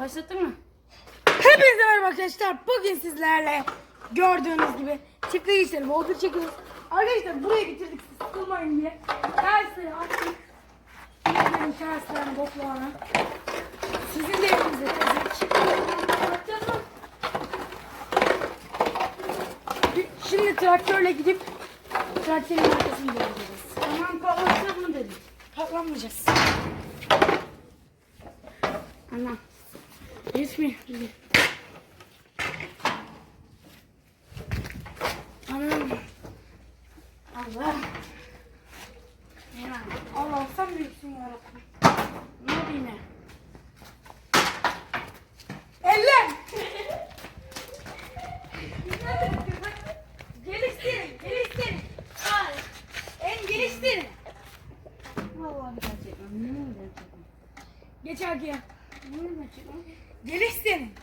Başlattın mı? Hepinize merhaba arkadaşlar. Bugün sizlerle gördüğünüz gibi çiftliği işleri boldur çekiyoruz. Arkadaşlar buraya getirdik siz sıkılmayın diye. Tersleri açtık. Benim terslerini, boklarını. Sizin de evinize mı? Şimdi traktörle gidip traktörün arkasını göreceğiz. Tamam patlatacağız mı dedim. Patlamayacağız. Ana. Resmi. Anam. Allah. Hemen. Allah sen büyüksün yarabbim. Ne yapayım ya? Eller! geliştirin, geliştirin. Ay, en geliştirin. Vallahi bir daha çekmem. Ederim çekmem. Geç arkaya. Yemin ederim çekmem. Geliştirin.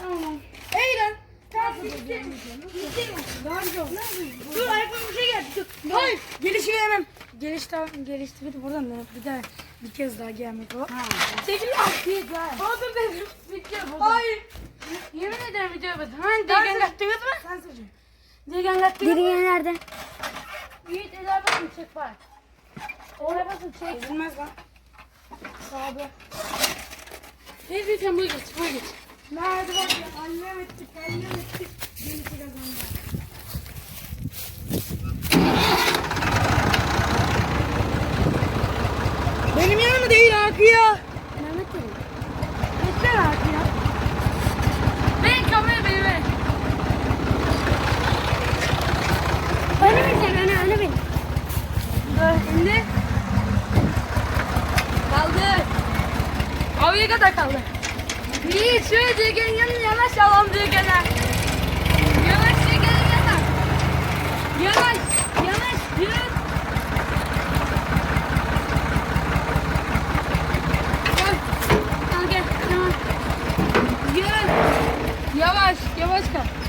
Tamam. Eğlen. Ters geliştirin. Geliştirin. Daha güzel oldu. Dur ayakkabı bir şey geldi. Dur. Hayır. Gelişi veremem. Geliş tamam. Gelişti. Bir de buradan da bir daha bir kez daha gelmek o. Ha. Çekil al. Bir daha. Otur dedim. Bu. Hayır. Yemin ederim video bu. Hani degen kattınız mı? Sen söyle. Degen kattınız mı? Diriye nerede? Yiğit eller basın çek bak. Eller basın çek. Ezilmez lan. Sağda. Neyse lütfen buraya geç. Buraya geç. Nerede bak ya? Allem ettik, allem ettik. Gelişi kazandı. Benim yanıma değil arkaya. Mehmet Ali. Geçsene arkaya. Ben kamerayı beni ver. Öne bin sen öne öne bin. Dur indi. Kaldı. Avuya kadar kaldı. Yiğit şöyle yanına yanaş alalım. Yanaş. Yürü. Gel. Al gel. Tamam. Yürü. Yavaş. Yavaş kal.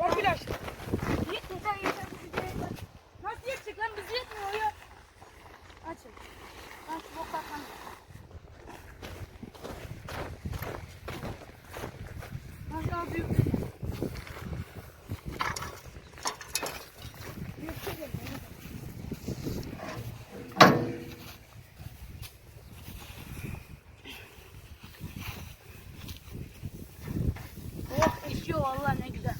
Atan bir. Aç. Git yeter yeter. Nasıl yetecek lan? Biz yetmiyor ya. Açın. Aç şu boku vallahi ne güzel.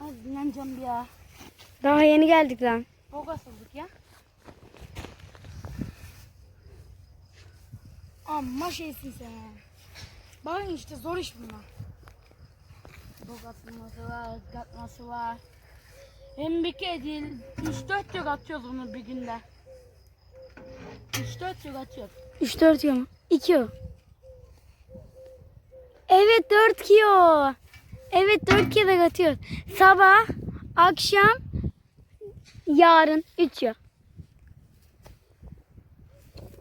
Az dinleneceğim ya. Daha yeni geldik lan. Çok asıldık ya. Amma şeysin sen. Bakın işte zor iş bunlar. Çok asılması var, katması var. Hem bir kez değil, 3-4 yıl atıyoruz bunu bir günde. 3-4 yıl atıyoruz. 3-4 kilo mu? 2 o. Evet 4 kilo. Evet 4 kilo atıyor. Sabah, akşam, yarın 3 kilo.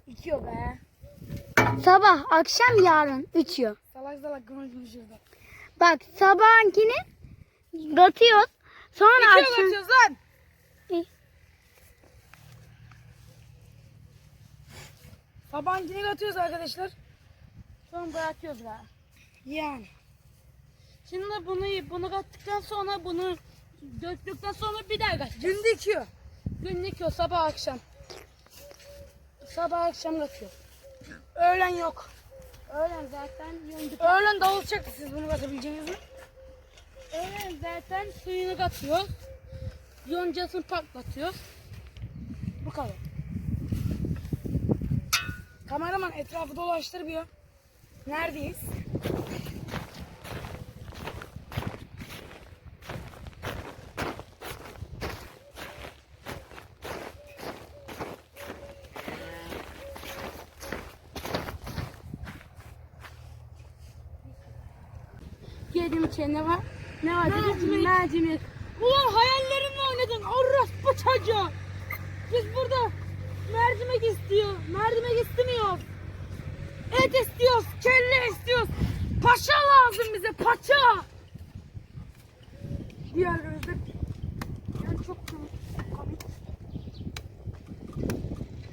İki o be. Sabah, akşam, yarın 3 kilo. Salak salak konuşmuşuz da. Bak sabahınkini atıyoruz. Sonra İki akşam... atıyoruz lan. İyi. Sabahınkini atıyoruz arkadaşlar. Sonra bırakıyoruz galiba. Yani. Şimdi bunu bunu kattıktan sonra bunu döktükten sonra bir daha katacağız. Günde iki o. Günlük o sabah akşam. Sabah akşam katıyor. Öğlen yok. Öğlen zaten yonca, Öğlen davul çaktı siz bunu katabileceğiniz mi? öğlen zaten suyunu katıyor. Yoncasını patlatıyor. Bu kadar. Kameraman etrafı dolaştır bir. Neredeyiz? Yedim içine ne var? Ne var? dedim? Mercimek. Mercimek. Ulan hayallerimle oynadın. Orospu çocuğu. Biz burada mercimek istiyor. Mercimek istemiyor. Et istiyoruz. Kelle istiyoruz. Paça lazım bize. Paça. Diğer gözde. Yani çok komik.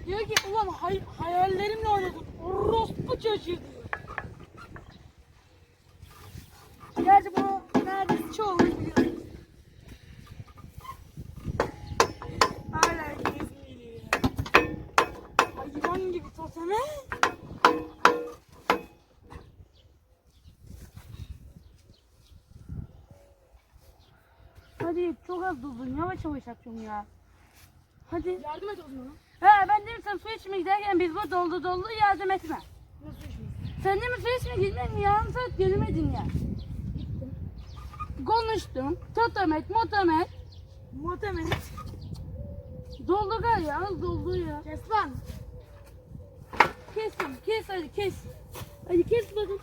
Diyor ki ulan hay- hayallerimle oynadım. Orospu çocuğu diyor. Hadi çok az durdun. Yavaş yavaş yapıyorum ya. Hadi. Yardım et o zaman. He ben dedim sen su içmeye giderken biz bu doldu doldu yardım etme. Nasıl içmiyorsun? Sen de mi su içmeye gitmedin? Yarım saat gelmedin ya. Konuştum. Totamet, motamet. Muhtemelen. Doldu galiba ya. Az doldu ya. Kes lan. Kes kes hadi kes. Hadi kes bakın.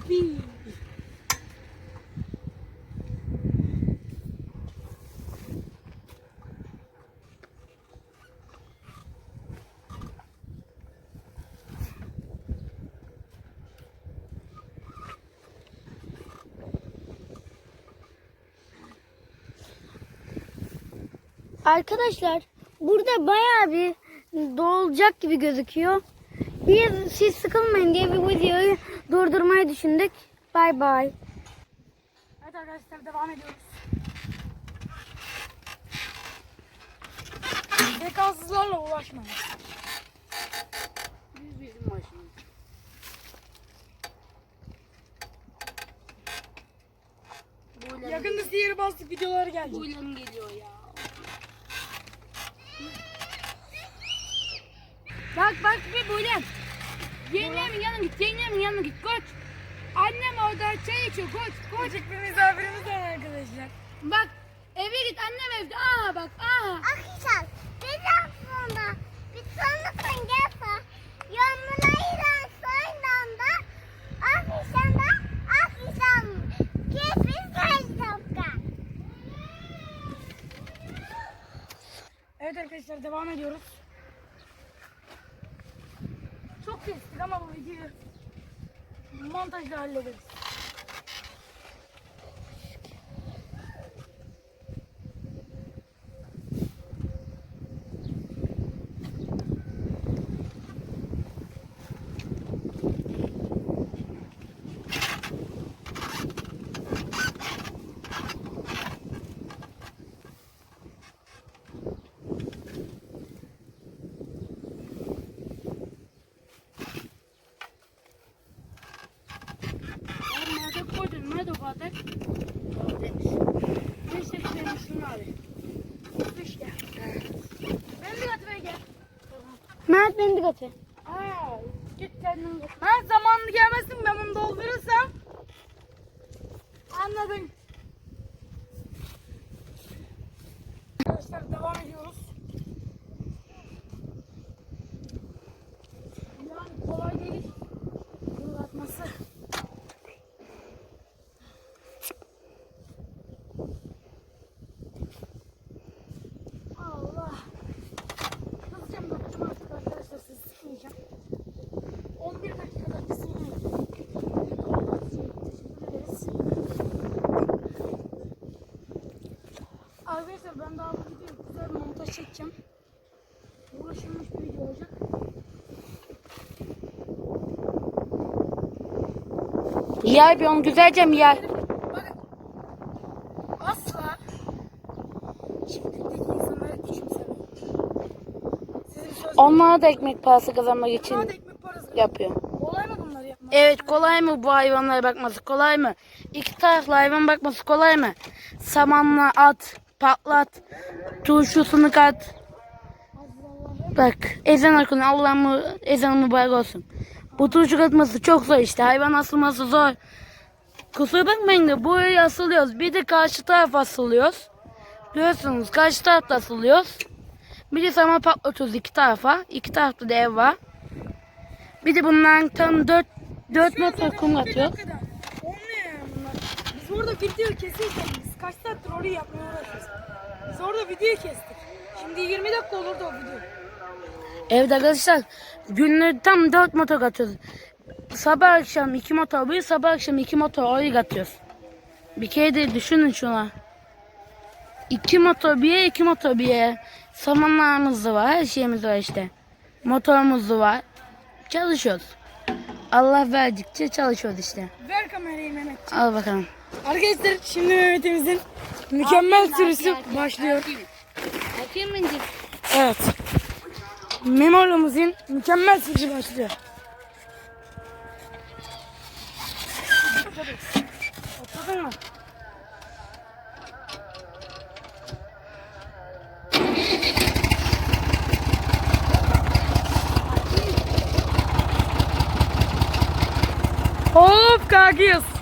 Kapı. Arkadaşlar burada bayağı bir dolacak gibi gözüküyor. Biz siz sıkılmayın diye bir videoyu durdurmayı düşündük. Bay bay. Evet arkadaşlar devam ediyoruz. Frekansızlarla uğraşmayın. Biz bizim başımız. Buylem, Yakında sihir bastık videoları gelecek. buylem geliyor ya. Bak bak bir buylem. Yengemin yanına git, yengemin yanına git. Koç. Annem orada çay içiyor. Koç, koç. Küçük bir misafirimiz var arkadaşlar. Bak eve git annem evde. Aha bak aha. Akşam telefonda bir tanıtın gelse yanlarıyla soydan akşam da akşam kefir kayıtlıkta. Evet arkadaşlar devam ediyoruz. Kestik ama bu videoyu montajda hallederiz. Nerede koydun? Nerede o bardak? Neyse bir şey misin abi? Düş gel. Ben bir atmaya gel. Mert beni de götür. Aa, git kendin git. Ha zamanlı gelmesin ben bunu doldurursam. Anladın. Arkadaşlar devam ediyoruz. Yani kolay değil. Bunu atması. Çekeceğim. Uğraşılmış bir video olacak. Yer bir onu güzelce mi yer? Bakın. Asla çiftlikteki küçümsemeyin. Söz Onlara da ekmek parası kazanmak için Bana da ekmek parası. yapıyor. Kolay mı bunları yapmak? Evet kolay mı bu hayvanlara bakması kolay mı? İki taraflı hayvan bakması kolay mı? Samanla at, patlat, turşusunu kat. Bak ezan okunu Allah'ım ezanı mübarek olsun. Bu turşu katması çok zor işte hayvan asılması zor. Kusura bakmayın da buraya asılıyoruz. Bir de karşı taraf asılıyoruz. Görüyorsunuz karşı tarafta asılıyoruz. Bir de saman patlatıyoruz iki tarafa. İki tarafta da ev var. Bir de bundan tam dört, dört metre kum atıyor. Hakikaten. Olmuyor yani bunlar. Biz orada video kesirken biz kaç saattir orayı yapmaya uğraşıyoruz. Biz orada video kestik. Şimdi 20 dakika olurdu o video. Evet arkadaşlar günlük tam dört motor atıyoruz. Sabah akşam iki motor bir sabah akşam iki motor oraya atıyoruz. Bir kere de düşünün şuna. İki motor bir iki motor bir Samanlarımız da var her şeyimiz var işte. Motorumuz da var. Çalışıyoruz. Allah verdikçe çalışıyoruz işte. Ver kamerayı Mehmet. Al bakalım. Arkadaşlar şimdi Mehmet'imizin mükemmel sürüsü başlıyor. Bakayım mı? Evet. Memorumuzun mükemmel sürüsü başlıyor. Oturdun mu? Коробка, Агис!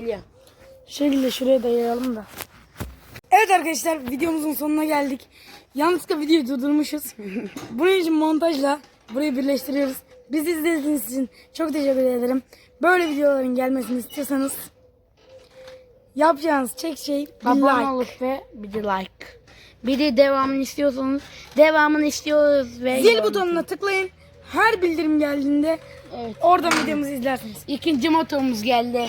Geliyor. Şöyle şuraya dayayalım da. Evet arkadaşlar videomuzun sonuna geldik. Yanlışlıkla videoyu durdurmuşuz. Bunun için montajla burayı birleştiriyoruz. Bizi izlediğiniz için çok teşekkür ederim. Böyle videoların gelmesini istiyorsanız yapacağınız tek şey bir Abone like. olup ve bir de like. Bir de devamını istiyorsanız devamını istiyoruz ve Zil butonuna tıklayın. Her bildirim geldiğinde Evet. oradan videomuzu izlersiniz. İkinci motorumuz geldi.